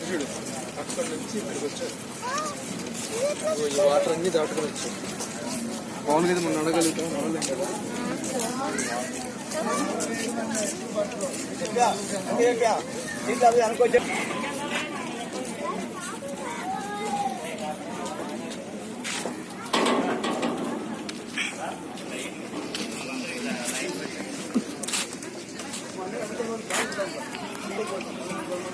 చూడు నుంచి ఇక్కడికి వచ్చారు ఈ వాటర్ అన్ని దాటుకుని వచ్చారు మామూలుగా అయితే మనం అడగలుగుతాం నడలేం కదా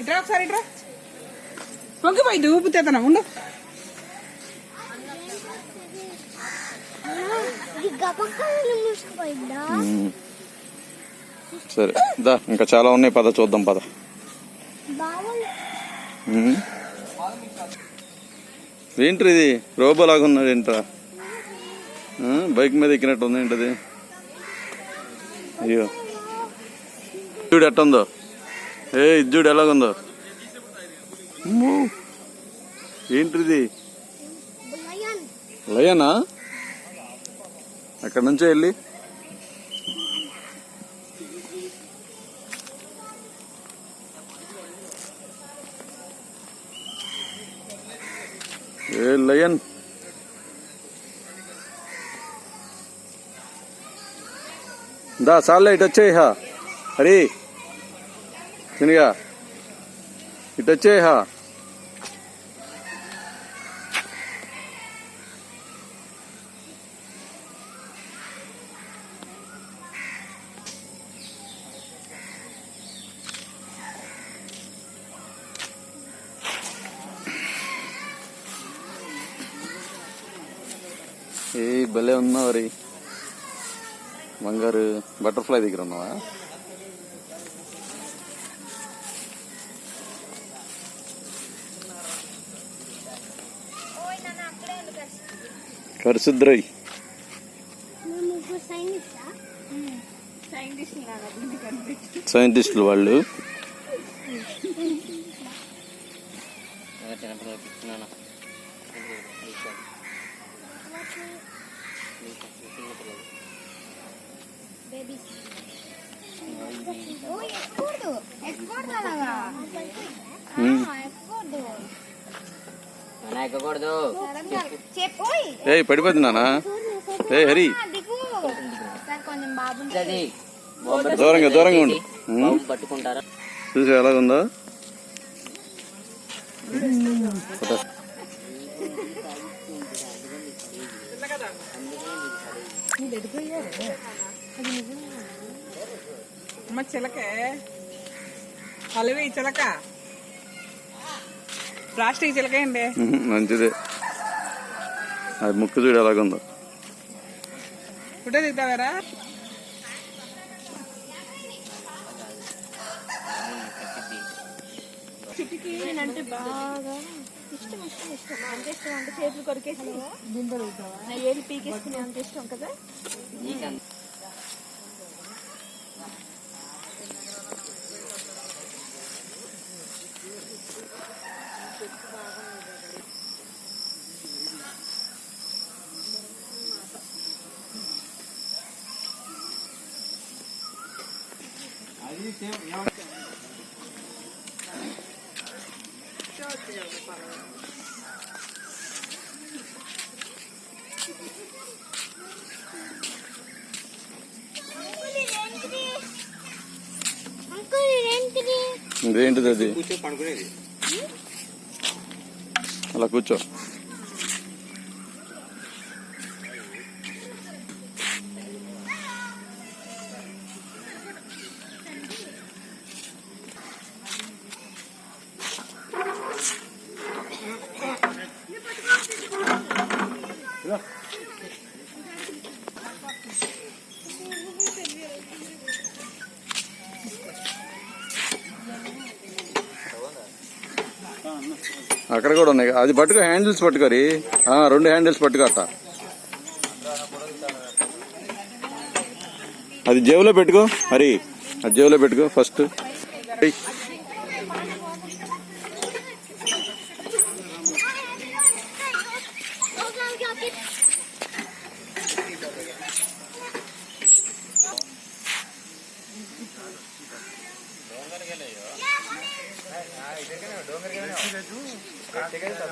ఇట్రా ఒకసారి ఇట్రా. పొంగిపోయి ఊపుతేతన ఉండు. మూసుకుపోయిందా? సరే దా ఇంకా చాలా ఉన్నాయి పద చూద్దాం పద. బావలు. ఉమ్. ఏంటి ఇది? రోబో లాగా ఉన్నాడు ఏంట్రా బైక్ మీద ఎక్కినట్టు ఉంది ఏంటది? అయ్యో. చూడు ఎట్టుందో? ఏ ఇది చూడు ఎలాగుందో? అమ్మో. ఏంటిది? లయన్. లయనా? అక్కడ నుంచే వెళ్ళి. ఏ లయన్. దా సార్లే ఇటు వచ్చేయి హా. హరి తినిగా ఇటు వచ్చేయి హా. ఏ భలే ఉన్నావు మరి బంగారు బటర్ఫ్లై దగ్గర ఉన్నావా? కరిశుద్రయ్ సైంటిస్టులు వాళ్ళు. బేబీస్ ఓ ఎక్కకూడదు ఎక్కకూడదు అలాగా ఉమ్. ఆ, ఎక్కకూడదు అలా ఎక్కకూడదు చెప్పు. ఓయ్. ఏయ్ పడిపోతుంది నానా ఏ హరి. దూరంగా దూరంగా ఉండు. పట్టుకుంటారా? చూసి ఎలాగుందో? అమ్మ చిలకే. అలవి చిలక. ప్లాస్టిక్ చిలక అండి ఉహు, మంచిదే. అది ముక్కు చూడు ఎలాగుందో. ఫోటో దిగుతావారా చిటికి అంటే బాగా ఇష్టం ఇష్టం ఇష్టం. అంత ఇష్టం అంటే చేతులు కొరికేసి. ఏది పీకేసుకునే అంత ఇష్టం కదా? ఇదేంటిది ఇదేంటిది అది? కూర్చో పడుకునేది. అలా కూర్చో. అక్కడ కూడా ఉన్నాయి. అది పట్టుకో హ్యాండిల్స్ పట్టుకోరి రెండు హ్యాండిల్స్ పట్టుకోట అది జేబులో పెట్టుకో మరి. అది జేబులో పెట్టుకో ఫస్ట్ డోంగర్ ঠিক আছে